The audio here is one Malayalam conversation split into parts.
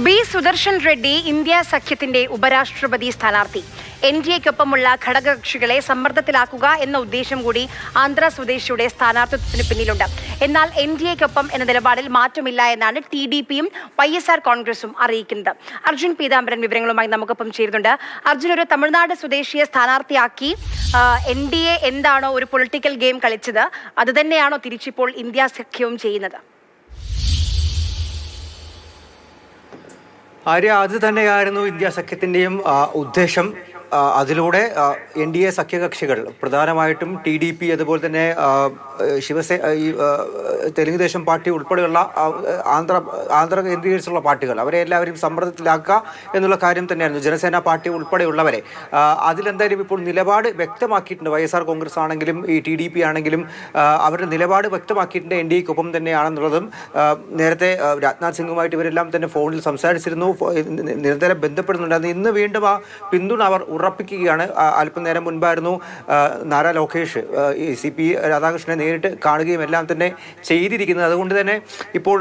ബി സുദർശൻ റെഡ്ഡി ഇന്ത്യ സഖ്യത്തിന്റെ ഉപരാഷ്ട്രപതി സ്ഥാനാർത്ഥി. എൻ ഡി എക്കൊപ്പമുള്ള ഘടകകക്ഷികളെ സമ്മർദ്ദത്തിലാക്കുക എന്ന ഉദ്ദേശം കൂടി ആന്ധ്ര സ്വദേശിയുടെ സ്ഥാനാർത്ഥിത്വത്തിന് പിന്നിലുണ്ട്. എന്നാൽ എൻ ഡി എക്കൊപ്പം എന്ന നിലപാടിൽ മാറ്റമില്ല എന്നാണ് ടി ഡി പിയും വൈ എസ് ആർ കോൺഗ്രസും അറിയിക്കുന്നത്. അർജുൻ പീതാംബരൻ വിവരങ്ങളുമായി നമുക്കൊപ്പം ചേരുന്നുണ്ട്. അർജുൻ ഒരു തമിഴ്നാട് സ്വദേശിയെ സ്ഥാനാർത്ഥിയാക്കി എൻ ഡി എ എന്താണോ ഒരു പൊളിറ്റിക്കൽ ഗെയിം കളിച്ചത് അത് തന്നെയാണോ തിരിച്ചിപ്പോൾ ഇന്ത്യ സഖ്യവും ചെയ്യുന്നത്? ആര്യ അത് തന്നെയായിരുന്നു ഇന്ത്യ ഉദ്ദേശം. അതിലൂടെ എൻ ഡി എ സഖ്യകക്ഷികൾ പ്രധാനമായിട്ടും ടി ഡി പി അതുപോലെ തന്നെ ശിവസേ ഈ തെലുങ്ക് ദേശം പാർട്ടി ഉൾപ്പെടെയുള്ള ആന്ധ്ര ആന്ധ്ര കേന്ദ്രീകരിച്ചുള്ള പാർട്ടികൾ അവരെ എല്ലാവരും സമ്മർദ്ദത്തിലാക്കുക എന്നുള്ള കാര്യം തന്നെയായിരുന്നു. ജനസേന പാർട്ടി ഉൾപ്പെടെയുള്ളവരെ അതിലെന്തായാലും ഇപ്പോൾ നിലപാട് വ്യക്തമാക്കിയിട്ടുണ്ട്. വൈ എസ് ആർ കോൺഗ്രസ് ആണെങ്കിലും ഈ ടി ഡി പി ആണെങ്കിലും അവരുടെ നിലപാട് വ്യക്തമാക്കിയിട്ടുണ്ട് എൻ ഡി എക്കൊപ്പം തന്നെയാണെന്നുള്ളതും നേരത്തെ രാജ്നാഥ് സിംഗുമായിട്ട് ഇവരെല്ലാം തന്നെ ഫോണിൽ സംസാരിച്ചിരുന്നു നിരന്തരം ബന്ധപ്പെടുന്നുണ്ടായിരുന്നു. ഇന്ന് വീണ്ടും ആ പിന്തുണ അവർ ഉറപ്പിക്കുകയാണ്. അല്പനേരം മുൻപായിരുന്നു നാരാ ലോകേഷ് സി പി രാധാകൃഷ്ണനെ നേരിട്ട് കാണുകയും എല്ലാം തന്നെ ചെയ്തിരിക്കുന്നത്. അതുകൊണ്ട് തന്നെ ഇപ്പോൾ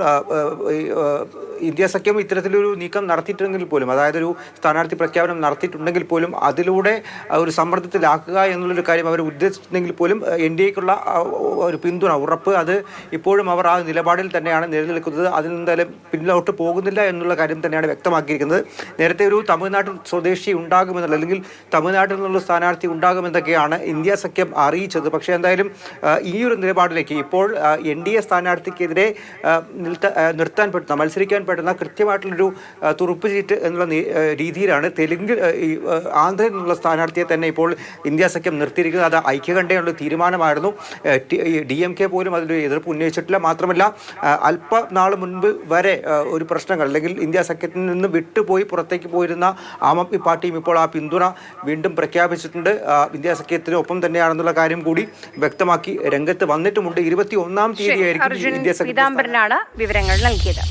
ഇന്ത്യ സഖ്യം ഇത്തരത്തിലൊരു നീക്കം നടത്തിയിട്ടുണ്ടെങ്കിൽ പോലും അതായത് ഒരു സ്ഥാനാർത്ഥി പ്രഖ്യാപനം നടത്തിയിട്ടുണ്ടെങ്കിൽ പോലും അതിലൂടെ ഒരു സമ്മർദ്ദത്തിലാക്കുക എന്നുള്ളൊരു കാര്യം അവർ ഉദ്ദേശിച്ചിട്ടുണ്ടെങ്കിൽ പോലും എൻ ഡി എക്കുള്ള ഒരു പിന്തുണ ഉറപ്പ് അത് ഇപ്പോഴും അവർ ആ നിലപാടിൽ തന്നെയാണ് നിലനിൽക്കുന്നത്. അതിൽ നിന്നെന്തായാലും പിന്നിലോട്ട് പോകുന്നില്ല എന്നുള്ള കാര്യം തന്നെയാണ് വ്യക്തമാക്കിയിരിക്കുന്നത്. നേരത്തെ ഒരു തമിഴ്നാട്ടിൽ സ്വദേശി ഉണ്ടാകുമെന്നുള്ള അല്ലെങ്കിൽ തമിഴ്നാട്ടിൽ നിന്നുള്ള സ്ഥാനാർത്ഥി ഉണ്ടാകുമെന്നൊക്കെയാണ് ഇന്ത്യ സഖ്യം അറിയിച്ചത്. പക്ഷേ എന്തായാലും ഈ ഒരു നിലപാടിലേക്ക് ഇപ്പോൾ എൻ ഡി എ സ്ഥാനാർത്ഥിക്കെതിരെ നിർത്താൻ പറ്റുന്ന മത്സരിക്കാൻ പറ്റുന്ന കൃത്യമായിട്ടുള്ളൊരു തുറുപ്പ് ചീറ്റ് എന്നുള്ള രീതിയിലാണ് തെലുങ്ക് ആന്ധ്രയിൽ നിന്നുള്ള സ്ഥാനാർത്ഥിയെ തന്നെ ഇപ്പോൾ ഇന്ത്യ സഖ്യം നിർത്തിയിരിക്കുന്നത്. അത് ഐക്യകണ്ഠയുള്ള തീരുമാനമായിരുന്നു. ഡി എം കെ പോലും അതിൽ എതിർപ്പ് ഉന്നയിച്ചിട്ടില്ല. മാത്രമല്ല അല്പനാൾ മുൻപ് വരെ ഒരു പ്രശ്നങ്ങൾ അല്ലെങ്കിൽ ഇന്ത്യ സഖ്യത്തിൽ നിന്ന് വിട്ടുപോയി പുറത്തേക്ക് പോയിരുന്ന ആം ആദ്മി പാർട്ടിയും ഇപ്പോൾ ആ പിന്തുണ വീണ്ടും പ്രഖ്യാപിച്ചിട്ടുണ്ട്. വിദ്യാസഖ്യത്തിന് ഒപ്പം തന്നെയാണെന്നുള്ള കാര്യം കൂടി വ്യക്തമാക്കി രംഗത്ത് വന്നിട്ടുമുണ്ട്. ഇരുപത്തി ഒന്നാം തീയതി അർജുൻ ആയിരിക്കും ഇന്ത്യ സഖ്യത്തിൽ പീതാംബരനാണ് വിവരങ്ങൾ നൽകിയത്.